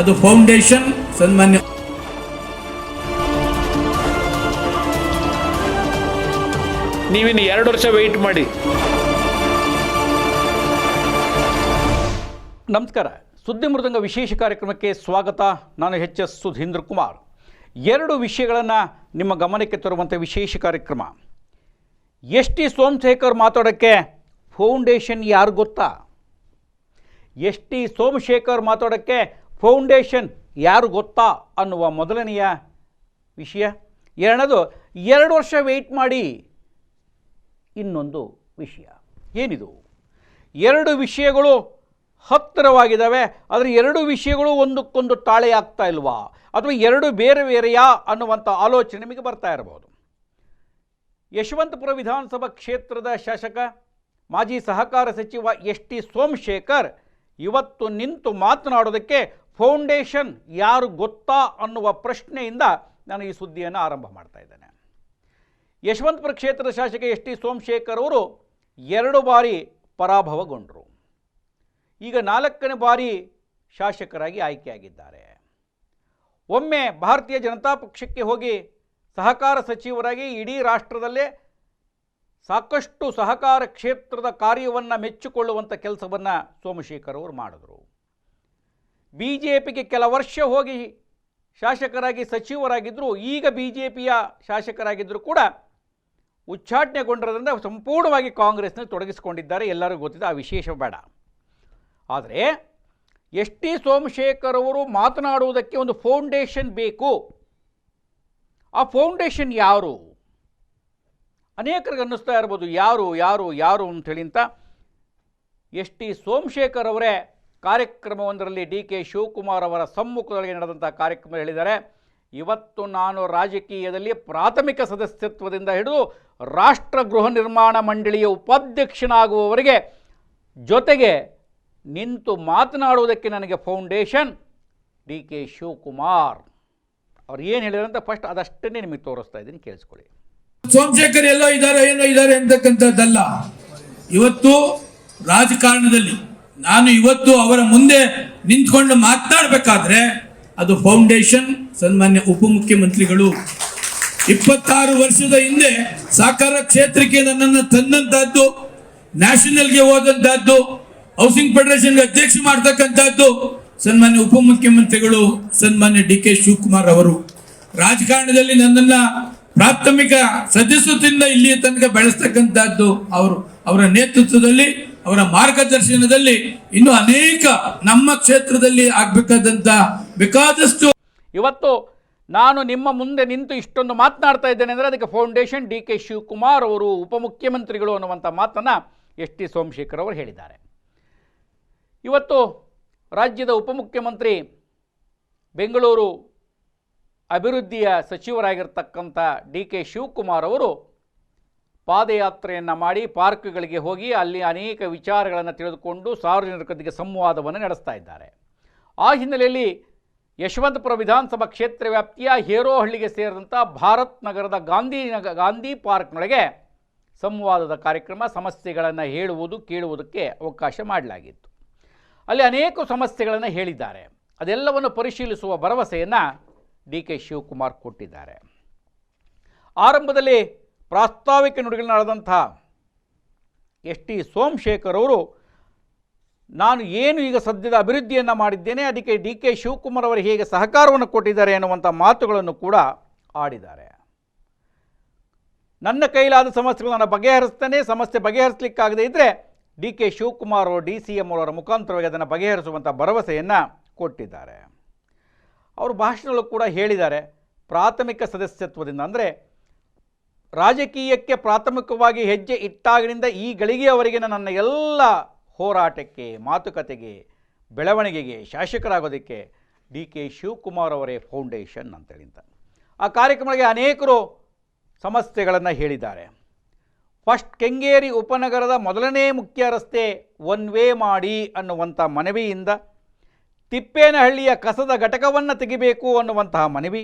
ಅದು ಫೌಂಡೇಶನ್ ಸನ್ಮಾನ್ಯ ನೀವಿನ್ನು ಎರಡು ವರ್ಷ ವೆಯ್ಟ್ ಮಾಡಿ. ನಮಸ್ಕಾರ. ಸುದ್ದಿ ಮೃದಂಗ ವಿಶೇಷ ಕಾರ್ಯಕ್ರಮಕ್ಕೆ ಸ್ವಾಗತ. ನಾನು ಎಚ್ ಎಸ್ ಸುಧೀಂದ್ರ ಕುಮಾರ್. ಎರಡು ವಿಷಯಗಳನ್ನು ನಿಮ್ಮ ಗಮನಕ್ಕೆ ತರುವಂಥ ವಿಶೇಷ ಕಾರ್ಯಕ್ರಮ. ಎಸ್ ಟಿ ಸೋಮಶೇಖರ್ ಮಾತಾಡೋಕ್ಕೆ ಫೌಂಡೇಶನ್ ಯಾರು ಗೊತ್ತಾ? ಎಸ್ ಟಿ ಸೋಮಶೇಖರ್ ಮಾತಾಡೋಕ್ಕೆ ಫೌಂಡೇಶನ್ ಯಾರು ಗೊತ್ತಾ ಅನ್ನುವ ಮೊದಲನೆಯ ವಿಷಯ. ಎರಡನೇದು, ಎರಡು ವರ್ಷ ವೆಯ್ಟ್ ಮಾಡಿ ಇನ್ನೊಂದು ವಿಷಯ. ಏನಿದು? ಎರಡು ವಿಷಯಗಳು ಹತ್ತಿರವಾಗಿದ್ದಾವೆ, ಆದರೆ ಎರಡು ವಿಷಯಗಳು ಒಂದಕ್ಕೊಂದು ತಾಳೆ ಆಗ್ತಾ ಇಲ್ವಾ? ಅಥವಾ ಎರಡು ಬೇರೆ ಬೇರೆಯಾ ಅನ್ನುವಂಥ ಆಲೋಚನೆ ನಿಮಗೆ ಬರ್ತಾ ಇರಬಹುದು. ಯಶವಂತಪುರ ವಿಧಾನಸಭಾ ಕ್ಷೇತ್ರದ ಶಾಸಕ, ಮಾಜಿ ಸಹಕಾರ ಸಚಿವ ಎಸ್ ಟಿ ಸೋಮಶೇಖರ್ ಇವತ್ತು ನಿಂತು ಮಾತನಾಡೋದಕ್ಕೆ ಫೌಂಡೇಶನ್ ಯಾರು ಗೊತ್ತಾ ಅನ್ನುವ ಪ್ರಶ್ನೆಯಿಂದ ನಾನು ಈ ಸುದ್ದಿಯನ್ನು ಆರಂಭ ಮಾಡ್ತಾ ಇದ್ದೇನೆ. ಯಶವಂತಪುರ ಕ್ಷೇತ್ರದ ಶಾಸಕ ಎಸ್ ಟಿ ಸೋಮಶೇಖರ್ ಅವರು ಎರಡು ಬಾರಿ ಪರಾಭವಗೊಂಡರು. ಈಗ ನಾಲ್ಕನೇ ಬಾರಿ ಶಾಸಕರಾಗಿ ಆಯ್ಕೆಯಾಗಿದ್ದಾರೆ. ಒಮ್ಮೆ ಭಾರತೀಯ ಜನತಾ ಪಕ್ಷಕ್ಕೆ ಹೋಗಿ ಸಹಕಾರ ಸಚಿವರಾಗಿ ಇಡೀ ರಾಷ್ಟ್ರದಲ್ಲೇ ಸಾಕಷ್ಟು ಸಹಕಾರ ಕ್ಷೇತ್ರದ ಕಾರ್ಯವನ್ನು ಮೆಚ್ಚಿಕೊಳ್ಳುವಂಥ ಕೆಲಸವನ್ನು ಸೋಮಶೇಖರ್ ಅವರು ಮಾಡಿದರು. ಬಿ ಜೆ ಪಿಗೆ ಕೆಲ ವರ್ಷ ಹೋಗಿ ಶಾಸಕರಾಗಿ ಸಚಿವರಾಗಿದ್ದರು ಈಗ ಬಿ ಜೆ ಪಿಯ ಶಾಸಕರಾಗಿದ್ದರೂ ಕೂಡ ಉಚ್ಚಾಟನೆಗೊಂಡಿರೋದ್ರಿಂದ ಸಂಪೂರ್ಣವಾಗಿ ಕಾಂಗ್ರೆಸ್ನ ತೊಡಗಿಸಿಕೊಂಡಿದ್ದಾರೆ. ಎಲ್ಲರಿಗೂ ಗೊತ್ತಿದೆ, ಆ ವಿಶೇಷ ಬೇಡ. ಆದರೆ ಎಸ್ ಟಿ ಸೋಮಶೇಖರ್ ಅವರು ಮಾತನಾಡುವುದಕ್ಕೆ ಒಂದು ಫೌಂಡೇಶನ್ ಬೇಕು. ಆ ಫೌಂಡೇಶನ್ ಯಾರು? ಅನೇಕರಿಗೆ ಅನ್ನಿಸ್ತಾ ಇರ್ಬೋದು, ಯಾರು ಯಾರು ಯಾರು ಅಂಥೇಳಿ ಅಂತ ಎಸ್ ಟಿ ಸೋಮಶೇಖರ್ ಅವರೇ ಕಾರ್ಯಕ್ರಮವೊಂದರಲ್ಲಿ ಡಿ ಕೆ ಶಿವಕುಮಾರ್ ಅವರ ಸಮ್ಮುಖದೊಳಗೆ ನಡೆದಂಥ ಕಾರ್ಯಕ್ರಮ ಹೇಳಿದ್ದಾರೆ. ಇವತ್ತು ನಾನು ರಾಜಕೀಯದಲ್ಲಿ ಪ್ರಾಥಮಿಕ ಸದಸ್ಯತ್ವದಿಂದ ಹಿಡಿದು ರಾಷ್ಟ್ರ ಗೃಹ ನಿರ್ಮಾಣ ಮಂಡಳಿಯ ಉಪಾಧ್ಯಕ್ಷನಾಗುವವರಿಗೆ ಜೊತೆಗೆ ನಿಂತು ಮಾತನಾಡುವುದಕ್ಕೆ ನನಗೆ ಫೌಂಡೇಶನ್ ಡಿ ಕೆ ಶಿವಕುಮಾರ್. ಅವ್ರು ಏನು ಹೇಳಿದ್ರಂತ ಫಸ್ಟ್ ಅದಷ್ಟನ್ನೇ ನಿಮಗೆ ತೋರಿಸ್ತಾ ಇದ್ದೀನಿ, ಕೇಳಿಸ್ಕೊಳ್ಳಿ. ಸೋಮಶೇಖರ್ ಎಲ್ಲೋ ಇದ್ದಾರೆ ಏನೋ ಇದ್ದಾರೆ ಅಂತಕ್ಕಂಥದ್ದಲ್ಲ ಇವತ್ತು ರಾಜಕಾರಣದಲ್ಲಿ ನಾನು ಇವತ್ತು ಅವರ ಮುಂದೆ ನಿಂತ್ಕೊಂಡು ಮಾತನಾಡಬೇಕಾದ್ರೆ ಅದು ಫೌಂಡೇಶನ್, ಸನ್ಮಾನ್ಯ ಉಪಮುಖ್ಯಮಂತ್ರಿಗಳು. ಇಪ್ಪತ್ತಾರು ವರ್ಷದ ಹಿಂದೆ ಸಾಕಾರ ಕ್ಷೇತ್ರಕ್ಕೆ ನನ್ನನ್ನು ತಂದಂತಹದ್ದು, ನ್ಯಾಷನಲ್ಗೆ ಹೋದಂತಹದ್ದು, ಹೌಸಿಂಗ್ ಫೆಡರೇಷನ್ಗೆ ಅಧ್ಯಕ್ಷ ಮಾಡ್ತಕ್ಕಂಥದ್ದು ಸನ್ಮಾನ್ಯ ಉಪಮುಖ್ಯಮಂತ್ರಿಗಳು ಸನ್ಮಾನ್ಯ ಡಿ ಕೆ ಶಿವಕುಮಾರ್ ಅವರು. ರಾಜಕಾರಣದಲ್ಲಿ ನನ್ನನ್ನ ಪ್ರಾಥಮಿಕ ಸದಸ್ಯದಿಂದ ಇಲ್ಲಿಯ ತನಕ ಬೆಳೆಸ್ತಕ್ಕಂಥದ್ದು ಅವರು, ಅವರ ನೇತೃತ್ವದಲ್ಲಿ ಅವರ ಮಾರ್ಗದರ್ಶನದಲ್ಲಿ ಇನ್ನು ಅನೇಕ ನಮ್ಮ ಕ್ಷೇತ್ರದಲ್ಲಿ ಆಗ್ಬೇಕಾದಂತ ಬೇಕಾದಷ್ಟು ಇವತ್ತು ನಾನು ನಿಮ್ಮ ಮುಂದೆ ನಿಂತು ಇಷ್ಟೊಂದು ಮಾತನಾಡ್ತಾ ಇದ್ದೇನೆ ಅಂದರೆ ಅದಕ್ಕೆ ಫೌಂಡೇಶನ್ ಡಿ ಕೆ ಶಿವಕುಮಾರ್ ಅವರು, ಉಪಮುಖ್ಯಮಂತ್ರಿಗಳು ಅನ್ನುವಂಥ ಮಾತನ್ನು ಎಸ್ ಟಿ ಸೋಮಶೇಖರ್ ಅವರು ಹೇಳಿದ್ದಾರೆ. ಇವತ್ತು ರಾಜ್ಯದ ಉಪಮುಖ್ಯಮಂತ್ರಿ ಬೆಂಗಳೂರು ಅಭಿವೃದ್ಧಿಯ ಸಚಿವರಾಗಿರ್ತಕ್ಕಂಥ ಡಿ ಕೆ ಶಿವಕುಮಾರ್ ಅವರು ಪಾದಯಾತ್ರೆಯನ್ನು ಮಾಡಿ ಪಾರ್ಕ್ಗಳಿಗೆ ಹೋಗಿ ಅಲ್ಲಿ ಅನೇಕ ವಿಚಾರಗಳನ್ನು ತಿಳಿದುಕೊಂಡು ಸಾರ್ವಜನಿಕರೊಂದಿಗೆ ಸಂವಾದವನ್ನು ನಡೆಸ್ತಾ ಇದ್ದಾರೆ. ಆ ಹಿನ್ನೆಲೆಯಲ್ಲಿ ಯಶವಂತಪುರ ವಿಧಾನಸಭಾ ಕ್ಷೇತ್ರ ವ್ಯಾಪ್ತಿಯ ಹೇರೋಹಳ್ಳಿಗೆ ಸೇರಿದಂಥ ಭಾರತ್ ನಗರದ ಗಾಂಧಿ ನಗ, ಗಾಂಧಿ ಪಾರ್ಕ್ನೊಳಗೆ ಸಂವಾದದ ಕಾರ್ಯಕ್ರಮ ಸಮಸ್ಯೆಗಳನ್ನು ಹೇಳುವುದು, ಕೇಳುವುದಕ್ಕೆ ಅವಕಾಶ ಮಾಡಲಾಗಿತ್ತು. ಅಲ್ಲಿ ಅನೇಕ ಸಮಸ್ಯೆಗಳನ್ನು ಹೇಳಿದ್ದಾರೆ. ಅದೆಲ್ಲವನ್ನು ಪರಿಶೀಲಿಸುವ ಭರವಸೆಯನ್ನು ಡಿ ಕೆ ಶಿವಕುಮಾರ್ ಕೊಟ್ಟಿದ್ದಾರೆ. ಆರಂಭದಲ್ಲಿ ಪ್ರಾಸ್ತಾವಿಕ ನುಡಿಗಳನ್ನಾಡಿದಂಥ ಎಸ್ ಟಿ ಸೋಮಶೇಖರ್ ಅವರು, ನಾನು ಏನು ಈಗ ಸದ್ಯದ ಅಭಿವೃದ್ಧಿಯನ್ನು ಮಾಡಿದ್ದೇನೆ, ಅದಕ್ಕೆ ಡಿ ಕೆ ಶಿವಕುಮಾರ್ ಅವರು ಹೇಗೆ ಸಹಕಾರವನ್ನು ಕೊಟ್ಟಿದ್ದಾರೆ ಎನ್ನುವಂಥ ಮಾತುಗಳನ್ನು ಕೂಡ ಆಡಿದ್ದಾರೆ. ನನ್ನ ಕೈಲಾದ ಸಮಸ್ಯೆಗಳನ್ನು ನಾನು ಬಗೆಹರಿಸ್ತೇನೆ, ಸಮಸ್ಯೆ ಬಗೆಹರಿಸಲಿಕ್ಕಾಗದೇ ಇದ್ದರೆ ಡಿ ಕೆ ಶಿವಕುಮಾರ್ ಅವರು, ಡಿ ಸಿ ಎಂ ಅವರ ಮುಖಾಂತರವಾಗಿ ಅದನ್ನು ಬಗೆಹರಿಸುವಂಥ ಭರವಸೆಯನ್ನು ಕೊಟ್ಟಿದ್ದಾರೆ. ಅವರು ಭಾಷಣಗಳು ಕೂಡ ಹೇಳಿದ್ದಾರೆ, ಪ್ರಾಥಮಿಕ ಸದಸ್ಯತ್ವದಿಂದ ಅಂದರೆ ರಾಜಕೀಯಕ್ಕೆ ಪ್ರಾಥಮಿಕವಾಗಿ ಹೆಜ್ಜೆ ಇಟ್ಟಾಗಿನಿಂದ ಈ ಗಳಿಗೆಯವರೆಗಿನ ನನ್ನ ಎಲ್ಲ ಹೋರಾಟಕ್ಕೆ, ಮಾತುಕತೆಗೆ, ಬೆಳವಣಿಗೆಗೆ ಶಾಸಕರಾಗೋದಕ್ಕೆ ಡಿ ಕೆ ಶಿವಕುಮಾರ್ ಅವರೇ ಫೌಂಡೇಶನ್ ಅಂತೇಳಿ ಅಂತ ಆ ಕಾರ್ಯಕ್ರಮಕ್ಕೆ ಅನೇಕರು ಸಮಸ್ಯೆಗಳನ್ನು ಹೇಳಿದ್ದಾರೆ. ಫಸ್ಟ್ ಕೆಂಗೇರಿ ಉಪನಗರದ ಮೊದಲನೇ ಮುಖ್ಯ ರಸ್ತೆ ಒನ್ ವೇ ಮಾಡಿ ಅನ್ನುವಂಥ ಮನವಿಯಿಂದ ತಿಪ್ಪೇನಹಳ್ಳಿಯ ಕಸದ ಘಟಕವನ್ನು ತೆಗಿಬೇಕು ಅನ್ನುವಂತಹ ಮನವಿ.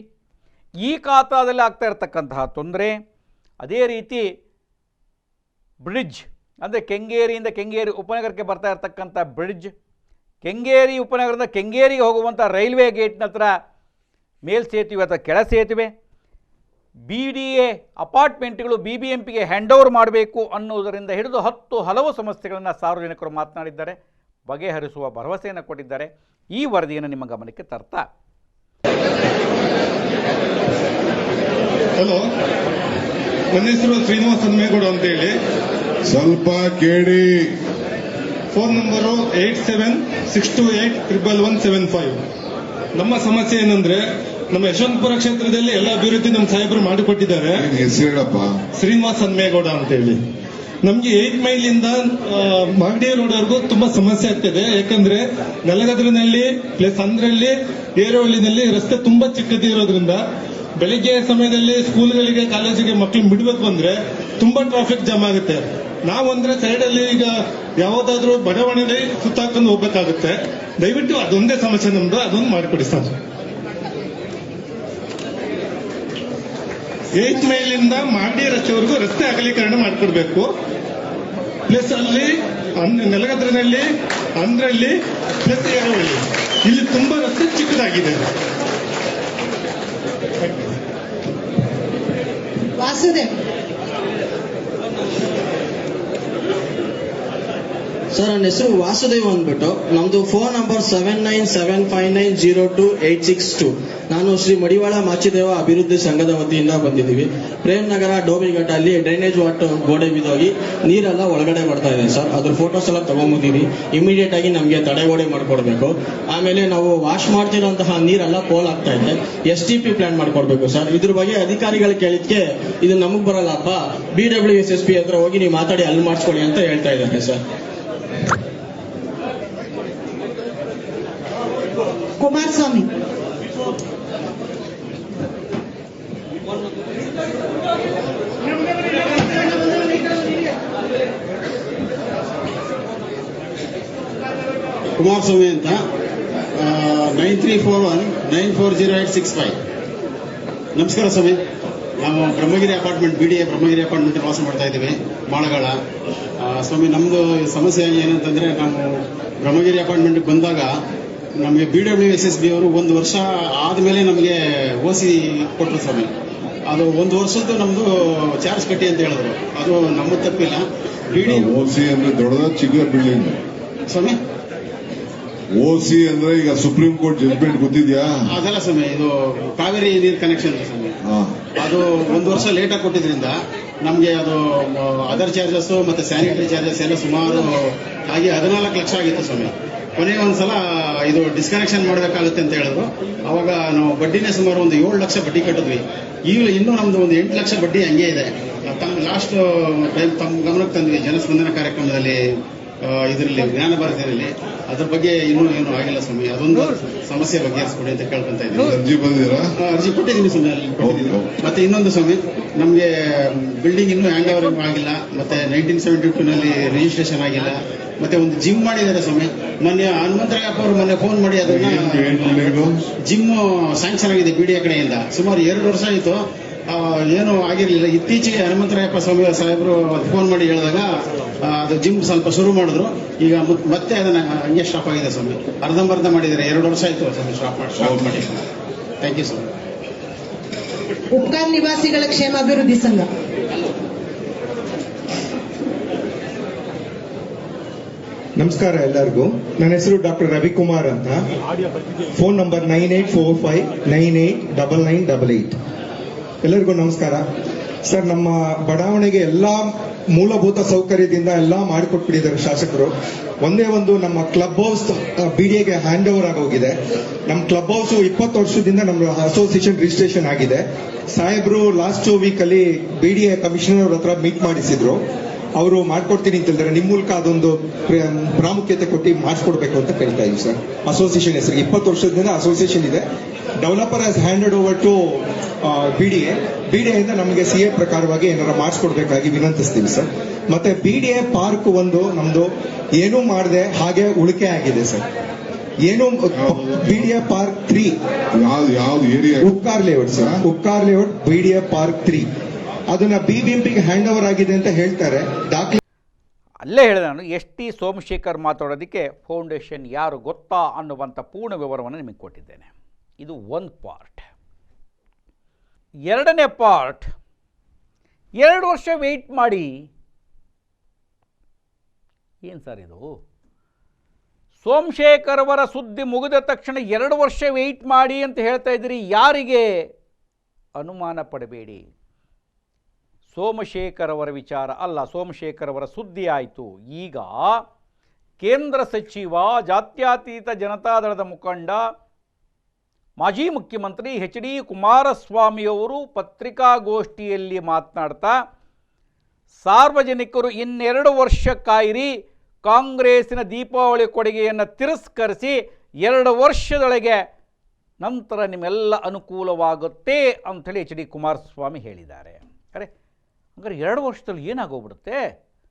ಈ ಖಾತಾದಲ್ಲಿ ಆಗ್ತಾ ಇರತಕ್ಕಂತಹ ತೊಂದರೆ ಅದೇ ರೀತಿ ಬ್ರಿಡ್ಜ್ ಅಂದರೆ ಕೆಂಗೇರಿಯಿಂದ ಕೆಂಗೇರಿ ಉಪನಗರಕ್ಕೆ ಬರ್ತಾ ಇರತಕ್ಕಂಥ ಬ್ರಿಡ್ಜ್. ಕೆಂಗೇರಿ ಉಪನಗರದ ಕೆಂಗೇರಿಗೆ ಹೋಗುವಂಥ ರೈಲ್ವೆ ಗೇಟ್ನ ಹತ್ರ ಮೇಲ್ಸೇತುವೆ ಅಥವಾ ಕೆಳ ಸೇತುವೆ. ಬಿ ಡಿ ಎ ಅಪಾರ್ಟ್ಮೆಂಟ್ಗಳು ಬಿ ಬಿ ಎಂ ಪಿಗೆ ಹ್ಯಾಂಡ್ ಓವರ್ ಮಾಡಬೇಕು ಅನ್ನೋದರಿಂದ ಹಿಡಿದು ಹತ್ತು ಹಲವು ಸಮಸ್ಯೆಗಳನ್ನು ಸಾರ್ವಜನಿಕರು ಮಾತನಾಡಿದ್ದಾರೆ, ಬಗೆಹರಿಸುವ ಭರವಸೆಯನ್ನು ಕೊಟ್ಟಿದ್ದಾರೆ. ಈ ವರದಿಯನ್ನು ನಿಮ್ಮ ಗಮನಕ್ಕೆ ತರ್ತಾ. ನನ್ನ ಹೆಸರು ಶ್ರೀನಿವಾಸ್ ಹನ್ಮೇಗೌಡ ಅಂತ ಹೇಳಿ ಸ್ವಲ್ಪ ಕೇಳಿ. Phone number eight seven six two eight triple one seven five. ನಮ್ಮ ಸಮಸ್ಯೆ ಏನಂದ್ರೆ ನಮ್ಮ ಯಶವಂತಪುರ ಕ್ಷೇತ್ರದಲ್ಲಿ ಎಲ್ಲ ಅಭಿವೃದ್ಧಿ ನಮ್ಮ ಸಾಹೇಬರು ಮಾಡಿಕೊಟ್ಟಿದ್ದಾರೆ. ಶ್ರೀನಿವಾಸ ಶ್ರೀನಿವಾಸ್ ಹನ್ಮೇಗೌಡ ಅಂತ ಹೇಳಿ ನಮ್ಗೆ ಏಟ್ ಮೈಲ್ ಇಂದ ಮಾಗಡಿ ರೋಡ್ ವರೆಗೂ ತುಂಬಾ ಸಮಸ್ಯೆ ಆಗ್ತಿದೆ. ಯಾಕಂದ್ರೆ ನೆಲಗದ್ರಿನಲ್ಲಿ ಪ್ಲಸ್ ಅಂದ್ರಲ್ಲಿ ಏರೋಹಳ್ಳಿನಲ್ಲಿ ರಸ್ತೆ ತುಂಬಾ ಚಿಕ್ಕದಿ ಇರೋದ್ರಿಂದ ಬೆಳಿಗ್ಗೆ ಸಮಯದಲ್ಲಿ ಸ್ಕೂಲ್ಗಳಿಗೆ ಕಾಲೇಜಿಗೆ ಮಕ್ಕಳು ಬಿಡ್ಬೇಕು ಅಂದ್ರೆ ತುಂಬಾ ಟ್ರಾಫಿಕ್ ಜಾಮ್ ಆಗುತ್ತೆ. ನಾವು ಅಂದ್ರೆ ಸೈಡ್ ಅಲ್ಲಿ ಈಗ ಯಾವುದಾದ್ರೂ ಬಡಾವಣೆಯಲ್ಲಿ ಸುತ್ತಾಕೊಂಡು ಹೋಗ್ಬೇಕಾಗುತ್ತೆ. ದಯವಿಟ್ಟು ಅದೊಂದೇ ಸಮಸ್ಯೆ ನಮ್ದು, ಅದೊಂದು ಮಾಡಿಕೊಡಿ ಸರ್. ಏಟ್ ಮೈಲ್ ಇಂದ ಮಾಗಡಿ ರಸ್ತೆವರೆಗೂ ರಸ್ತೆ ಅಗಲೀಕರಣ ಮಾಡಿಕೊಡ್ಬೇಕು. ಪ್ಲಸ್ ಅಲ್ಲಿ ನೆಲಗದ್ರಿನಲ್ಲಿ, ಅಂದ್ರಲ್ಲಿ ಪ್ಲಸ್ ಏರೋಳ್ಳಿ ಇಲ್ಲಿ ತುಂಬಾ ರಸ್ತೆ ಚಿಕ್ಕದಾಗಿದೆ. ವಾಸುದೇವ್ ಸರ್, ನನ್ನ ಹೆಸರು ವಾಸುದೇವ್ ಅಂದ್ಬಿಟ್ಟು. ನಮ್ದು phone number seven nine seven five nine zero two eight six two ನಾನು ಶ್ರೀ ಮಡಿವಾಳ ಮಾಚಿದೇವ ಅಭಿವೃದ್ಧಿ ಸಂಘದ ವತಿಯಿಂದ ಬಂದಿದ್ದೀವಿ. ಪ್ರೇಮ್ ನಗರ ಡೋಬಿಘಟ್ಟಲ್ಲಿ ಡ್ರೈನೇಜ್ ವಾಟರ್ ಗೋಡೆ ಬಿದ್ದೋಗಿ ನೀರೆಲ್ಲ ಒಳಗಡೆ ಬರ್ತಾ ಇದೆ ಸರ್. ಅದ್ರ ಫೋಟೋಸ್ ಎಲ್ಲ ತಗೊಂಬಂದಿರಿ ಇಮಿಡಿಯೇಟ್ ಆಗಿ ನಮಗೆ ತಡೆಗೋಡೆ ಮಾಡಿಕೊಡ್ಬೇಕು. ಆಮೇಲೆ ನಾವು ವಾಶ್ ಮಾಡ್ತಿರೋಂತಹ ನೀರೆಲ್ಲ ಪೋಲ್ ಆಗ್ತಾ ಇದೆ. ಎಸ್ ಟಿ ಪಿ ಪ್ಲಾನ್ ಮಾಡ್ಕೊಡ್ಬೇಕು ಸರ್. ಇದ್ರ ಬಗ್ಗೆ ಅಧಿಕಾರಿಗಳು ಕೇಳಿದ್ಕೆ ಇದು ನಮಗೆ ಬರಲ್ಲಪ್ಪ B W S S P ಹತ್ರ ಹೋಗಿ ನೀವು ಮಾತಾಡಿ ಅಲ್ಲಿ ಮಾಡಿಸ್ಕೊಳ್ಳಿ ಅಂತ ಹೇಳ್ತಾ ಇದ್ದಾರೆ ಸರ್. ಕುಮಾರಸ್ವಾಮಿ ಕುಮಾರಸ್ವಾಮಿ ಅಂತ. Nine three four one, nine four zero eight six five. ನಮಸ್ಕಾರ ಸ್ವಾಮಿ. ನಾವು Brahmagiri apartment B D A Brahmagiri apartment ವಾಸ ಮಾಡ್ತಾ ಇದ್ದೀವಿ, ಮಾಳಗಾಳ. ಸ್ವಾಮಿ ನಮ್ಮದು ಸಮಸ್ಯೆ ಏನಂತಂದ್ರೆ, ನಾವು ಬ್ರಹ್ಮಗಿರಿ ಅಪಾರ್ಟ್ಮೆಂಟ್ ಬಂದಾಗ ನಮಗೆ B W S S B ಅವರು ಒಂದು ವರ್ಷ ಆದಮೇಲೆ ನಮಗೆ ಓ ಸಿ ಕೊಟ್ಟರು ಸ್ವಾಮಿ. ಅದು ಒಂದು ವರ್ಷದ್ದು ನಮ್ಮದು ಚಾರ್ಜ್ ಕಟ್ಟಿ ಅಂತ ಹೇಳಿದ್ರು. ಅದು ನಮ್ಮ ತಪ್ಪಿಲ್ಲ. ಬಿ ಡಿ ಸಿ ಅಂದ್ರೆ ದೊಡ್ಡದ ಚಿಕ್ಕ ಬಿಲ್ಡಿಂಗ್. ಸ್ವಾಮಿ? ಓಸಿ ಅಂದ್ರೆ ಈಗ ಸುಪ್ರೀಂ ಕೋರ್ಟ್ ಜಡ್ಜ್ಮೆಂಟ್ ಗೊತ್ತಿದ್ಯಾ? ಅದಲ್ಲ ಸ್ವಾಮಿ ಇದು ಕಾವೇರಿ ನೀರ್ ಕನೆಕ್ಷನ್ ಸ್ವಾಮಿ. ಅದು ಒಂದು ವರ್ಷ ಲೇಟಾಗಿ ಆಗಿ ಕೊಟ್ಟಿದ್ರಿಂದ ನಮಗೆ ಅದು ಅದರ್ ಚಾರ್ಜಸ್ ಮತ್ತೆ ಸ್ಯಾನಿಟರಿ ಚಾರ್ಜಸ್ ಎಲ್ಲ ಸುಮಾರು ಹಾಗೆ ಹದಿನಾಲ್ಕು ಲಕ್ಷ ಆಗಿತ್ತು ಸ್ವಾಮಿ. ಕೊನೆಗೆ ಒಂದ್ಸಲ ಇದು ಡಿಸ್ಕನೆಕ್ಷನ್ ಮಾಡಬೇಕಾಗುತ್ತೆ ಅಂತ ಹೇಳಿದ್ರು. ಅವಾಗ ನಾವು ಬಡ್ಡಿನೇ ಸುಮಾರು ಒಂದು ಏಳು ಲಕ್ಷ ಬಡ್ಡಿ ಕಟ್ಟಿದ್ವಿ. ಈಗ ಇನ್ನೂ ನಮ್ದು ಒಂದು ಎಂಟು ಲಕ್ಷ ಬಡ್ಡಿ ಹಂಗೆ ಇದೆ. ತಮ್ಮ ಲಾಸ್ಟ್ ಟೈಮ್ ತಮ್ಮ ಗಮನಕ್ಕೆ ತಂದ್ವಿ ಜನಸ್ಪಂದನ ಕಾರ್ಯಕ್ರಮದಲ್ಲಿ ಇದರಲ್ಲಿ ಜ್ಞಾನ ಭಾರತಿಯಲ್ಲಿ ಅದ್ರ ಬಗ್ಗೆ ಇನ್ನೂ ಏನು ಆಗಿಲ್ಲ ಸ್ವಾಮಿ. ಅದೊಂದು ಸಮಸ್ಯೆ ಬಗ್ಗೆ ಬಗೆಹರಿಸ್ಕೊಡಿ ಅಂತ ಕೇಳ್ಕೊಂತ ಇದ್ದೀನಿ. ಅರ್ಜಿ ಕೊಟ್ಟಿದ್ದೀನಿ ಸ್ವಾಮಿ ಅಲ್ಲಿ ಮತ್ತೆ ಇನ್ನೊಂದು ಸ್ವಾಮಿ ನಮಗೆ ಬಿಲ್ಡಿಂಗ್ ಇನ್ನೂ ಹ್ಯಾಂಡ್ ಓವರ್ ಆಗಿಲ್ಲ. ಮತ್ತೆ ನೈನ್ಟೀನ್ ಸೆವೆಂಟಿ ಟೂ ನಲ್ಲಿ ರಿಜಿಸ್ಟ್ರೇಷನ್ ಆಗಿಲ್ಲ. ಮತ್ತೆ ಒಂದು ಜಿಮ್ ಮಾಡಿದ್ದಾರೆ ಸ್ವಾಮಿ. ಮೊನ್ನೆ ಹನುಮಂತರಾಯಪ್ಪ ಅವರು ಮೊನ್ನೆ ಫೋನ್ ಮಾಡಿ ಅದನ್ನ ಜಿಮ್ ಸ್ಯಾಂಕ್ಷನ್ ಆಗಿದೆ ಎ ಕಡೆಯಿಂದ. ಸುಮಾರು ಎರಡು ವರ್ಷ ಆಯಿತು. ಏನು ಆಗಿರಲಿಲ್ಲ. ಇತ್ತೀಚೆಗೆ ಹನುಮಂತರಾಯಪ್ಪ ಸ್ವಾಮಿ ಸಾಹೇಬರು ಫೋನ್ ಮಾಡಿ ಹೇಳಿದಾಗ ಅದು ಜಿಮ್ ಸ್ವಲ್ಪ ಶುರು ಮಾಡಿದ್ರು. ಈಗ ಮತ್ತೆ ಅದನ್ನ ಹಂಗೆ ಸ್ಟಾಪ್ ಆಗಿದೆ ಸ್ವಾಮಿ. ಅರ್ಧಂಬರ್ಧ ಮಾಡಿದ್ದಾರೆ. ಎರಡು ವರ್ಷ ಆಯ್ತು ಸ್ವಾಮಿ ಸ್ಟಾಪ್ ಮಾಡಿ ಸ್ಟಾಪ್ ಮಾಡಿ ಥ್ಯಾಂಕ್ ಯು ಸ್ವಾಮಿ ಉಪ್ಕಾರ್ ನಿವಾಸಿಗಳ ಕ್ಷೇಮಾಭಿವೃದ್ಧಿ ಸಂಘ. ನಮಸ್ಕಾರ ಎಲ್ಲರಿಗೂ. ನನ್ನ ಹೆಸರು ಡಾಕ್ಟರ್ ರವಿಕುಮಾರ್ ಅಂತ. Phone number nine eight four five nine eight double nine double eight. ಎಲ್ಲರಿಗೂ ನಮಸ್ಕಾರ. ಸರ್, ನಮ್ಮ ಬಡಾವಣೆಗೆ ಎಲ್ಲ ಮೂಲಭೂತ ಸೌಕರ್ಯದಿಂದ ಎಲ್ಲ ಮಾಡಿಕೊಟ್ಬಿಟ್ಟಿದ್ದಾರೆ ಶಾಸಕರು. ಒಂದೇ ಒಂದು ನಮ್ಮ ಕ್ಲಬ್ ಹೌಸ್ ಬಿಡಿಎಗೆ ಹ್ಯಾಂಡ್ ಓವರ್ ಆಗೋಗಿದೆ ನಮ್ಮ ಕ್ಲಬ್ ಹೌಸ್ ಇಪ್ಪತ್ತು ವರ್ಷದಿಂದ ನಮ್ಮ ಅಸೋಸಿಯೇಷನ್ ರಿಜಿಸ್ಟ್ರೇಷನ್ ಆಗಿದೆ. ಸಾಹೇಬ್ರು ಲಾಸ್ಟ್ ವೀಕ್ ಅಲ್ಲಿ ಬಿಡಿಎ ಕಮಿಷನರ್ ಹತ್ರ ಮೀಟ್ ಮಾಡಿಸಿದ್ರು. ಅವರು ಮಾಡ್ಕೊಡ್ತೀನಿ ಅಂತ ಹೇಳಿದ್ರೆ ನಿಮ್ಮ ಮೂಲಕ ಅದೊಂದು ಪ್ರಾಮುಖ್ಯತೆ ಕೊಟ್ಟು ಮಾಡಿಸ್ಕೊಡ್ಬೇಕು ಅಂತ ಕೇಳ್ತಾ ಇದ್ದೀವಿ ಸರ್. ಅಸೋಸಿಯೇಷನ್ ಹೆಸರು. ಇಪ್ಪತ್ತು ವರ್ಷದಿಂದ ಅಸೋಸಿಯೇಷನ್ ಇದೆ. Developer as handed over to B D A B D ಇಂದ ನಮಗೆ ಸಿ ಎ ಪ್ರಕಾರವಾಗಿ ಏನಾರ ಮಾಡಿಸ್ಕೊಡ್ಬೇಕಾಗಿ ವಿನಂತಿಸ್ತೀವಿ ಸರ್. ಮತ್ತೆ ಬಿ ಡಿ ಎ ಪಾರ್ಕ್ ಒಂದು ನಮ್ದು ಏನೂ ಮಾಡದೆ ಹಾಗೆ ಉಳಿಕೆ ಆಗಿದೆ ಸರ್. ಏನು B D A park three. ಯಾವ್ದು ಯಾವ್ದು area? Upkar layout sir. Upkar layout B D A park three. ಅದನ್ನ ಬಿಬಿಎಂಪಿಗೆ ಹ್ಯಾಂಡ್ ಓವರ್ ಆಗಿದೆ ಅಂತ ಹೇಳ್ತಾರೆ. ದಾಖಲೆ ಅಲ್ಲೇ ಹೇಳಿದೆ ನಾನು, ಎಸ್ ಟಿ ಸೋಮಶೇಖರ್ ಮಾತಾಡೋದಕ್ಕೆ ಫೌಂಡೇಶನ್ ಯಾರು ಗೊತ್ತಾ ಅನ್ನುವಂಥ ಪೂರ್ಣ ವಿವರವನ್ನು ನಿಮಗೆ ಕೊಟ್ಟಿದ್ದೇನೆ. ಇದು ಒಂದು ಪಾರ್ಟ್ ಎರಡನೇ ಪಾರ್ಟ್ ಎರಡು ವರ್ಷ ವೆಯ್ಟ್ ಮಾಡಿ. ಏನು ಸರ್ ಇದು? ಸೋಮಶೇಖರ್ ಅವರ ಸುದ್ದಿ ಮುಗಿದ ತಕ್ಷಣ ಎರಡು ವರ್ಷ ವೆಯ್ಟ್ ಮಾಡಿ ಅಂತ ಹೇಳ್ತಾ ಇದ್ದೀರಿ, ಯಾರಿಗೆ? ಅನುಮಾನ ಪಡಬೇಡಿ. ಸೋಮಶೇಖರ್ ಅವರ ವಿಚಾರ ಅಲ್ಲ ಸೋಮಶೇಖರ್ ಅವರ ಸುದ್ದಿ ಆಯಿತು. ಈಗ ಕೇಂದ್ರ ಸಚಿವ, ಜಾತ್ಯತೀತ ಜನತಾದಳದ ಮುಖಂಡ, ಮಾಜಿ ಮುಖ್ಯಮಂತ್ರಿ ಎಚ್ ಡಿ ಕುಮಾರಸ್ವಾಮಿಯವರು ಪತ್ರಿಕಾಗೋಷ್ಠಿಯಲ್ಲಿ ಮಾತನಾಡ್ತಾ, ಸಾರ್ವಜನಿಕರು ಇನ್ನೆರಡು ವರ್ಷ ಕಾಯಿರಿ, ಕಾಂಗ್ರೆಸ್ಸಿನ ದೀಪಾವಳಿ ಕೊಡುಗೆಯನ್ನು ತಿರಸ್ಕರಿಸಿ ಎರಡು ವರ್ಷದೊಳಗೆ ನಂತರ ನಿಮ್ಮೆಲ್ಲ ಅನುಕೂಲವಾಗುತ್ತೆ ಅಂಥೇಳಿ ಎಚ್ ಡಿ ಕುಮಾರಸ್ವಾಮಿ ಹೇಳಿದ್ದಾರೆ. ಅರೆ ಹಂಗಾರೆ ಎರಡು ವರ್ಷದಲ್ಲಿ ಏನಾಗೋಗ್ಬಿಡುತ್ತೆ?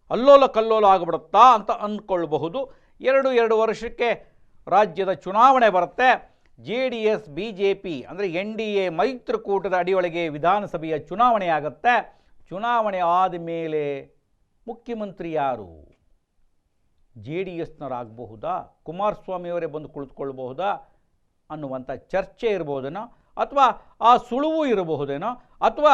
ಅಲ್ಲೋಲ ಕಲ್ಲೋಲ ಆಗಿಬಿಡುತ್ತಾ ಅಂತ ಅಂದ್ಕೊಳ್ಬಹುದು. ಎರಡು ಎರಡು ವರ್ಷಕ್ಕೆ ರಾಜ್ಯದ ಚುನಾವಣೆ ಬರುತ್ತೆ. J D S, B J P ಅಂದರೆ ಎನ್ ಡಿ ಎ ಮೈತ್ರಿಕೂಟದ ಅಡಿಯೊಳಗೆ ವಿಧಾನಸಭೆಯ ಚುನಾವಣೆ ಆಗುತ್ತೆ. ಚುನಾವಣೆ ಆದ ಮೇಲೆ ಮುಖ್ಯಮಂತ್ರಿ ಯಾರು? J D ಎಸ್ನವರಾಗಬಹುದಾ? ಕುಮಾರಸ್ವಾಮಿಯವರೇ ಬಂದು ಕುಳಿತುಕೊಳ್ಬಹುದಾ? ಅನ್ನುವಂಥ ಚರ್ಚೆ ಇರಬಹುದೇನೋ ಅಥವಾ ಆ ಸುಳುವು ಇರಬಹುದೇನೋ? ಅಥವಾ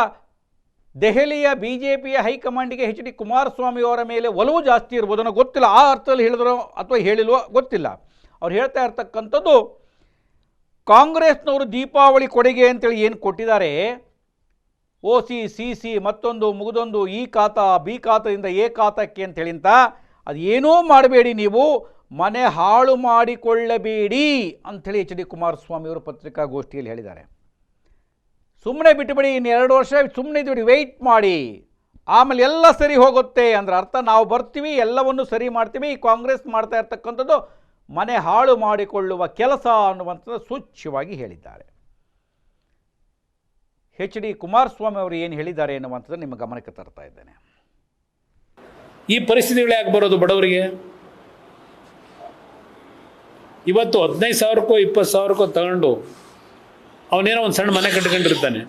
ದೆಹಲಿಯ ಬಿ ಜೆ ಪಿಯ ಹೈಕಮಾಂಡಿಗೆ ಎಚ್ ಡಿ ಕುಮಾರಸ್ವಾಮಿಯವರ ಮೇಲೆ ಒಲವು ಜಾಸ್ತಿ ಇರ್ಬೋದನ್ನು ಗೊತ್ತಿಲ್ಲ. ಆ ಅರ್ಥದಲ್ಲಿ ಹೇಳಿದ್ರು ಅಥವಾ ಹೇಳಿಲ್ವೋ ಗೊತ್ತಿಲ್ಲ. ಅವ್ರು ಹೇಳ್ತಾ ಇರ್ತಕ್ಕಂಥದ್ದು, ಕಾಂಗ್ರೆಸ್ನವರು ದೀಪಾವಳಿ ಕೊಡುಗೆ ಅಂತೇಳಿ ಏನು ಕೊಟ್ಟಿದ್ದಾರೆ? ಒ ಸಿ ಸಿ ಸಿ ಮತ್ತೊಂದು, ಮುಗಿದೊಂದು, ಈ ಖಾತ, ಬಿ ಖಾತದಿಂದ ಎ ಖಾತಕ್ಕೆ ಅಂತೇಳಿ ಅಂತ ಏನೂ ಮಾಡಬೇಡಿ ನೀವು, ಮನೆ ಹಾಳು ಮಾಡಿಕೊಳ್ಳಬೇಡಿ ಅಂಥೇಳಿ ಎಚ್ ಡಿ ಕುಮಾರಸ್ವಾಮಿಯವರು ಪತ್ರಿಕಾಗೋಷ್ಠಿಯಲ್ಲಿ ಹೇಳಿದ್ದಾರೆ. ಸುಮ್ಮನೆ ಬಿಟ್ಟುಬಿಡಿ ಇನ್ನು ಎರಡು ವರ್ಷ ಸುಮ್ಮನೆ ಇದ್ಬಿಡಿ ವೆಯ್ಟ್ ಮಾಡಿ. ಆಮೇಲೆ ಎಲ್ಲ ಸರಿ ಹೋಗುತ್ತೆ ಅಂದ್ರೆ ಅರ್ಥ, ನಾವು ಬರ್ತೀವಿ, ಎಲ್ಲವನ್ನು ಸರಿ ಮಾಡ್ತೀವಿ ಈ ಕಾಂಗ್ರೆಸ್ ಮಾಡ್ತಾ ಇರ್ತಕ್ಕಂಥದ್ದು ಮನೆ ಹಾಳು ಮಾಡಿಕೊಳ್ಳುವ ಕೆಲಸ ಅನ್ನುವಂಥದ್ದು ಸೂಚ್ಯವಾಗಿ ಹೇಳಿದ್ದಾರೆ. ಎಚ್ ಡಿ ಕುಮಾರಸ್ವಾಮಿ ಅವರು ಏನು ಹೇಳಿದ್ದಾರೆ ಎನ್ನುವಂಥದ್ದು ನಿಮ್ಮ ಗಮನಕ್ಕೆ ತರ್ತಾ ಇದ್ದೇನೆ. ಈ ಪರಿಸ್ಥಿತಿಗಳು ಯಾಕೆ ಬರೋದು ಬಡವರಿಗೆ. ಇವತ್ತು ಹದಿನೈದು ಸಾವಿರಕ್ಕೋ, ಇಪ್ಪತ್ತು ಸಾವಿರಕ್ಕೋ ತಗೊಂಡು ಅವನೇನೋ ಒಂದು ಸಣ್ಣ ಮನೆ ಕಟ್ಕೊಂಡಿರ್ತಾನೆ.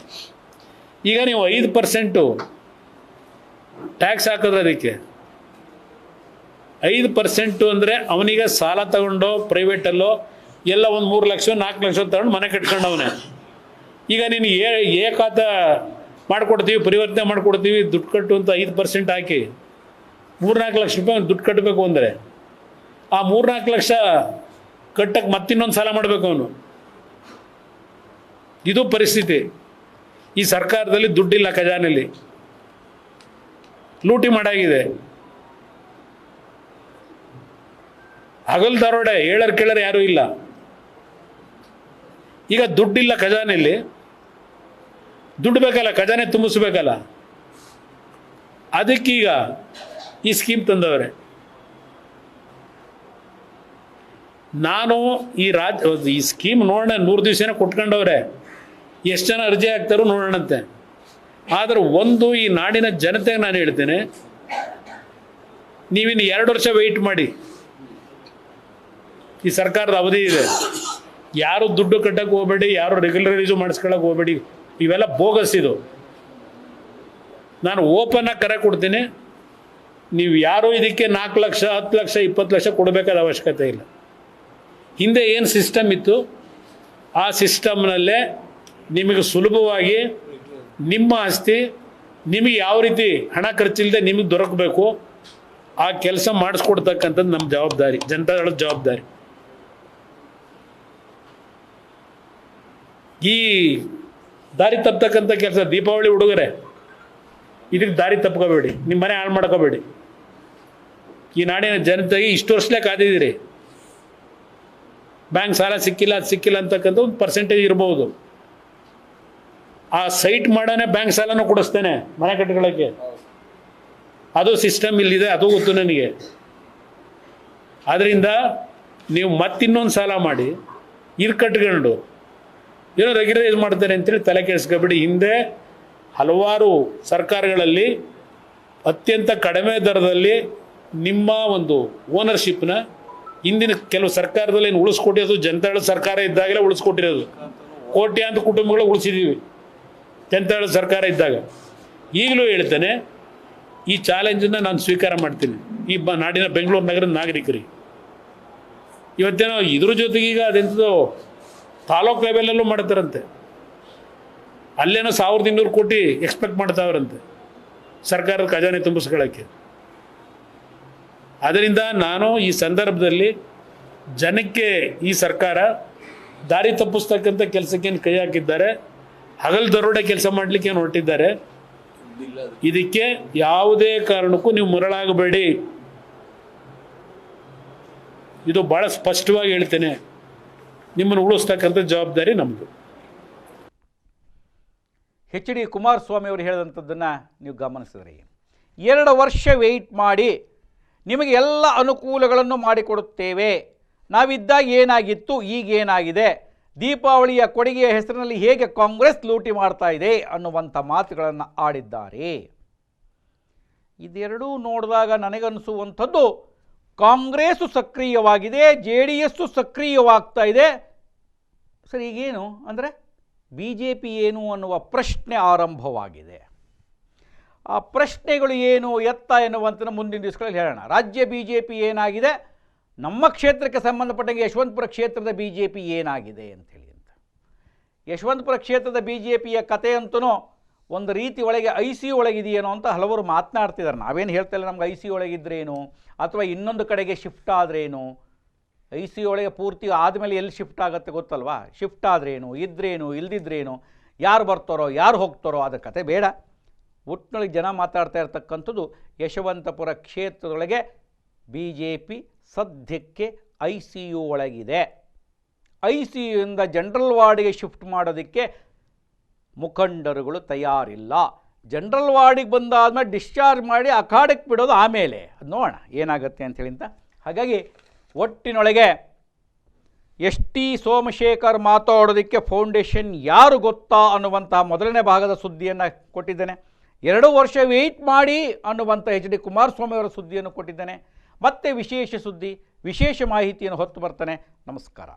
ಈಗ ನೀವು ಐದು ಪರ್ಸೆಂಟು ಟ್ಯಾಕ್ಸ್ ಹಾಕಿದ್ರೆ ಅದಕ್ಕೆ. ಐದು ಪರ್ಸೆಂಟು ಅಂದರೆ ಅವನಿಗೆ ಸಾಲ ತಗೊಂಡೋ ಪ್ರೈವೇಟಲ್ಲೋ ಎಲ್ಲ ಒಂದು ಮೂರು ಲಕ್ಷ, ನಾಲ್ಕು ಲಕ್ಷ ತಗೊಂಡು ಮನೆ ಕಟ್ಕೊಂಡವನೇ. ಈಗ ನೀನು ಏ, ಏಕಾತ ಮಾಡಿಕೊಡ್ತೀವಿ, ಪರಿವರ್ತನೆ ಮಾಡಿಕೊಡ್ತೀವಿ, ದುಡ್ಡು ಕಟ್ಟು ಅಂತ ಐದು ಪರ್ಸೆಂಟ್ ಹಾಕಿ, ಮೂರ್ನಾಲ್ಕು ಲಕ್ಷ ರೂಪಾಯಿ ದುಡ್ಡು ಕಟ್ಟಬೇಕು ಅಂದರೆ, ಆ ಮೂರ್ನಾಲ್ಕು ಲಕ್ಷ ಕಟ್ಟಕ್ಕೆ ಮತ್ತಿನ್ನೊಂದು ಸಾಲ ಮಾಡಬೇಕು ಅವನು. ಇದು ಪರಿಸ್ಥಿತಿ. ಈ ಸರ್ಕಾರದಲ್ಲಿ ದುಡ್ಡಿಲ್ಲ ಖಜಾನೆಯಲ್ಲಿ ಲೂಟಿ ಮಾಡಾಗಿದೆ. ಹಗಲ್ ದರೋಡೆ ಹೇಳರ್ ಕೇಳರ್ ಯಾರೂ ಇಲ್ಲ. ಈಗ ದುಡ್ಡಿಲ್ಲ ಖಜಾನೆಯಲ್ಲಿ ದುಡ್ಡು ಬೇಕಲ್ಲ, ಖಜಾನೆ ತುಂಬಿಸ್ಬೇಕಲ್ಲ. ಅದಕ್ಕೀಗ ಈ ಸ್ಕೀಮ್ ತಂದವರೆ. ನಾನು ಈ ರಾಜ್, ಈ ಸ್ಕೀಮ್ ನೋಡೋಣ ನೂರು ದಿವಸನೇ ಕೊಟ್ಕೊಂಡವ್ರೆ. ಎಷ್ಟು ಜನ ಅರ್ಜಿ ಹಾಕ್ತಾರೋ ನೋಡೋಣಂತೆ. ಆದರೆ ಒಂದು ಈ ನಾಡಿನ ಜನತೆಗೆ ನಾನು ಹೇಳ್ತೇನೆ, ನೀವಿನ್ನು ಎರಡು ವರ್ಷ ವೆಯ್ಟ್ ಮಾಡಿ. ಈ ಸರ್ಕಾರದ ಅವಧಿ ಇದೆ. ಯಾರು ದುಡ್ಡು ಕಟ್ಟಕ್ಕೆ ಹೋಗಬೇಡಿ, ಯಾರು ರೆಗ್ಯುಲರೈಸು ಮಾಡಿಸ್ಕೊಳಕ್ಕೆ ಹೋಗಬೇಡಿ, ಇವೆಲ್ಲ ಬೋಗಸ್ ಇದು. ನಾನು ಓಪನ್ನಾಗಿ ಕರೆ ಕೊಡ್ತೀನಿ, ನೀವು ಯಾರು ಇದಕ್ಕೆ ನಾಲ್ಕು ಲಕ್ಷ, ಹತ್ತು ಲಕ್ಷ, ಇಪ್ಪತ್ತು ಲಕ್ಷ ಕೊಡಬೇಕಾದ ಅವಶ್ಯಕತೆ ಇಲ್ಲ. ಹಿಂದೆ ಏನು ಸಿಸ್ಟಮ್ ಇತ್ತು? ಆ ಸಿಸ್ಟಮ್ನಲ್ಲೇ ನಿಮಗೆ ಸುಲಭವಾಗಿ ನಿಮ್ಮ ಆಸ್ತಿ, ನಿಮಗೆ ಯಾವ ರೀತಿ ಹಣ ಖರ್ಚಿಲ್ಲದೆ ನಿಮಗೆ ದೊರಕಬೇಕು, ಆ ಕೆಲಸ ಮಾಡಿಸ್ಕೊಡ್ತಕ್ಕಂಥದ್ದು ನಮ್ಮ ಜವಾಬ್ದಾರಿ, ಜನತಾದಳದ ಜವಾಬ್ದಾರಿ. ಈ ದಾರಿ ತಪ್ಪತಕ್ಕಂಥ ಕೆಲಸ ದೀಪಾವಳಿ ಹುಡುಗರೆ ಇದಕ್ಕೆ ದಾರಿ ತಪ್ಕೋಬೇಡಿ, ನಿಮ್ಮ ಮನೆ ಹಾಳು ಮಾಡ್ಕೋಬೇಡಿ. ಈ ನಾಡಿನ ಜನತೆಗೆ ಇಷ್ಟು ವರ್ಷಲೇ ಕಾದಿದ್ದೀರಿ. ಬ್ಯಾಂಕ್ ಸಾಲ ಸಿಕ್ಕಿಲ್ಲ, ಅದು ಸಿಕ್ಕಿಲ್ಲ ಅಂತಕ್ಕಂಥ ಒಂದು ಪರ್ಸೆಂಟೇಜ್ ಇರ್ಬೋದು. ಆ ಸೈಟ್ ಮಾಡೋನೆ ಬ್ಯಾಂಕ್ ಸಾಲನೂ ಕೊಡಿಸ್ತೇನೆ ಮನೆ ಕಟ್ಟಿಕೊಳ್ಳೋಕ್ಕೆ ಅದು ಸಿಸ್ಟಮ್ ಇಲ್ಲಿದೆ, ಅದು ಗೊತ್ತು ನನಗೆ. ಆದ್ದರಿಂದ ನೀವು ಮತ್ತಿನ್ನೊಂದು ಸಾಲ ಮಾಡಿ, ಇದು ಕಟ್ಕೊಂಡು. ಏನೋ ರೆಗ್ಯುಲರೈಸ್ ಮಾಡ್ತಾರೆ ಅಂತೇಳಿ ತಲೆ ಕೆಡಿಸ್ಕೊಬಿಡಿ. ಹಿಂದೆ ಹಲವಾರು ಸರ್ಕಾರಗಳಲ್ಲಿ ಅತ್ಯಂತ ಕಡಿಮೆ ದರದಲ್ಲಿ ನಿಮ್ಮ ಒಂದು ಓನರ್ಶಿಪ್ನ ಹಿಂದಿನ ಕೆಲವು ಸರ್ಕಾರದಲ್ಲಿ ಏನು ಉಳಿಸ್ಕೊಟ್ಟಿರೋದು ಜನತಾಳ ಸರ್ಕಾರ ಇದ್ದಾಗಲೇ ಉಳಿಸ್ಕೊಟ್ಟಿರೋದು. ಕೋಟ್ಯಾಂತ ಕುಟುಂಬಗಳು ಉಳಿಸಿದ್ದೀವಿ ಜನತಾದಳ ಸರ್ಕಾರ ಇದ್ದಾಗ ಈಗಲೂ ಹೇಳ್ತೇನೆ, ಈ ಚಾಲೆಂಜನ್ನು ನಾನು ಸ್ವೀಕಾರ ಮಾಡ್ತೀನಿ. ಈ ಬ ನಾಡಿನ ಬೆಂಗಳೂರು ನಗರದ ನಾಗರಿಕರಿಗೆ. ಇವತ್ತೇನೋ ಇದ್ರ ಜೊತೆಗೆ ಈಗ ಅದೆಂಥದ್ದು ತಾಲೂಕು ಲೆವೆಲಲ್ಲೂ ಮಾಡ್ತಾರಂತೆ. ಅಲ್ಲೇನೋ ಸಾವಿರದ ಇನ್ನೂರು ಕೋಟಿ ಎಕ್ಸ್ಪೆಕ್ಟ್ ಮಾಡ್ತಾವ್ರಂತೆ. ಸರ್ಕಾರದ ಖಜಾನೆ ತುಂಬಿಸ್ಕೊಳ್ಳೋಕ್ಕೆ. ಅದರಿಂದ ನಾನು ಈ ಸಂದರ್ಭದಲ್ಲಿ ಜನಕ್ಕೆ ಈ ಸರ್ಕಾರ ದಾರಿ ತಪ್ಪಿಸ್ತಕ್ಕಂಥ ಕೆಲಸಕ್ಕೇನು ಕೈ ಹಾಕಿದ್ದಾರೆ. ಹಗಲು ದರೋಡೆ ಕೆಲಸ ಮಾಡಲಿಕ್ಕೆ ಹೊರಟಿದ್ದಾರೆ? ಇದಕ್ಕೆ ಯಾವುದೇ ಕಾರಣಕ್ಕೂ ನೀವು ಮರಳಾಗಬೇಡಿ. ಇದು ಭಾಳ ಸ್ಪಷ್ಟವಾಗಿ ಹೇಳ್ತೇನೆ. ನಿಮ್ಮನ್ನು ಉಳಿಸ್ತಕ್ಕಂಥ ಜವಾಬ್ದಾರಿ ನಮ್ಮದು ಎಚ್ ಡಿ ಕುಮಾರಸ್ವಾಮಿ ಅವರು ಹೇಳಿದಂಥದ್ದನ್ನು ನೀವು ಗಮನಿಸಿದ್ರಿ. ಎರಡು ವರ್ಷ ವೆಯ್ಟ್ ಮಾಡಿ ನಿಮಗೆ ಎಲ್ಲ ಅನುಕೂಲಗಳನ್ನು ಮಾಡಿಕೊಡುತ್ತೇವೆ. ನಾವಿದ್ದಾಗ ಏನಾಗಿತ್ತು, ಈಗ ಏನಾಗಿದೆ? ದೀಪಾವಳಿಯ ಕೊಡುಗೆಯ ಹೆಸರಿನಲ್ಲಿ ಹೇಗೆ ಕಾಂಗ್ರೆಸ್ ಲೂಟಿ ಮಾಡ್ತಾ ಇದೆ ಅನ್ನುವಂಥ ಮಾತುಗಳನ್ನು ಆಡಿದ್ದಾರೆ. ಇದೆರಡೂ ನೋಡಿದಾಗ ನನಗನ್ನಿಸುವಂಥದ್ದು ಕಾಂಗ್ರೆಸ್ಸು ಸಕ್ರಿಯವಾಗಿದೆ, ಜೆ ಡಿ ಎಸ್ಸು ಸಕ್ರಿಯವಾಗ್ತಾ ಇದೆ. ಸರಿ, ಈಗೇನು? ಅಂದರೆ ಬಿ ಜೆ ಪಿ ಏನು ಅನ್ನುವ ಪ್ರಶ್ನೆ ಆರಂಭವಾಗಿದೆ. ಆ ಪ್ರಶ್ನೆಗಳು ಏನು, ಎತ್ತ ಎನ್ನುವಂಥ ಮುಂದಿನ ದಿವಸಗಳಲ್ಲಿ ಹೇಳೋಣ. ರಾಜ್ಯ ಬಿ ಜೆ ಪಿ ಏನಾಗಿದೆ? ನಮ್ಮ ಕ್ಷೇತ್ರಕ್ಕೆ ಸಂಬಂಧಪಟ್ಟಂಗೆ ಯಶವಂತಪುರ ಕ್ಷೇತ್ರದ ಬಿ ಜೆ ಪಿ ಏನಾಗಿದೆ ಅಂಥೇಳಿ ಅಂತ. ಯಶವಂತಪುರ ಕ್ಷೇತ್ರದ ಬಿ ಜೆ ಪಿಯ ಕತೆ ಅಂತೂ ಒಂದು ರೀತಿ ಒಳಗೆ ಐ ಸಿ ಒಳಗಿದೆಯೇನೋ ಅಂತ ಹಲವರು ಮಾತನಾಡ್ತಿದ್ದಾರೆ. ನಾವೇನು ಹೇಳ್ತಾ ಇಲ್ಲ ನಮ್ಗೆ ಐ ಸಿ ಒಳಗಿದ್ರೇನು? ಅಥವಾ ಇನ್ನೊಂದು ಕಡೆಗೆ ಶಿಫ್ಟ್ ಆದ್ರೇನು? ಐ ಸಿ ಒಳಗೆ ಪೂರ್ತಿ ಆದಮೇಲೆ ಎಲ್ಲಿ ಶಿಫ್ಟ್ ಆಗುತ್ತೆ ಗೊತ್ತಲ್ವಾ? ಶಿಫ್ಟ್ ಆದ್ರೇನು? ಇದ್ರೇನು? ಇಲ್ದಿದ್ರೇನು? ಯಾರು ಬರ್ತಾರೋ, ಯಾರು ಹೋಗ್ತಾರೋ ಅದ್ರ ಕತೆ ಬೇಡ. ಒಟ್ಟಿನೊಳಗೆ ಜನ ಮಾತಾಡ್ತಾ ಇರ್ತಕ್ಕಂಥದ್ದು ಯಶವಂತಪುರ ಕ್ಷೇತ್ರದೊಳಗೆ ಬಿ ಜೆ ಪಿ ಸದ್ಯಕ್ಕೆ ಐ ಸಿ ಯು ಒಳಗಿದೆ. ಐ ಸಿ ಯುಯಿಂದ ಜನರಲ್ ವಾರ್ಡಿಗೆ ಶಿಫ್ಟ್ ಮಾಡೋದಕ್ಕೆ ಮುಖಂಡರುಗಳು ತಯಾರಿಲ್ಲ. ಜನರಲ್ ವಾರ್ಡಿಗೆ ಬಂದಾದ್ಮೇಲೆ ಡಿಸ್ಚಾರ್ಜ್ ಮಾಡಿ ಅಖಾಡಕ್ಕೆ ಬಿಡೋದು ಆಮೇಲೆ. ಅದು ನೋಡೋಣ ಏನಾಗುತ್ತೆ ಅಂಥೇಳಿ ಅಂತ. ಹಾಗಾಗಿ ಒಟ್ಟಿನೊಳಗೆ ಎಸ್ ಟಿ ಸೋಮಶೇಖರ್ ಮಾತಾಡೋದಕ್ಕೆ ಫೌಂಡೇಶನ್ ಯಾರು ಗೊತ್ತಾ ಅನ್ನುವಂಥ ಮೊದಲನೇ ಭಾಗದ ಸುದ್ದಿಯನ್ನು ಕೊಟ್ಟಿದ್ದೇನೆ. ಎರಡು ವರ್ಷ ವೆಯ್ಟ್ ಮಾಡಿ ಅನ್ನುವಂಥ ಎಚ್ ಡಿ ಕುಮಾರಸ್ವಾಮಿ ಅವರ ಸುದ್ದಿಯನ್ನು ಕೊಟ್ಟಿದ್ದೇನೆ. ಮತ್ತೆ ವಿಶೇಷ ಸುದ್ದಿ ವಿಶೇಷ ಮಾಹಿತಿಯನ್ನು ಹೊತ್ತು ಬರ್ತಾನೆ. ನಮಸ್ಕಾರ.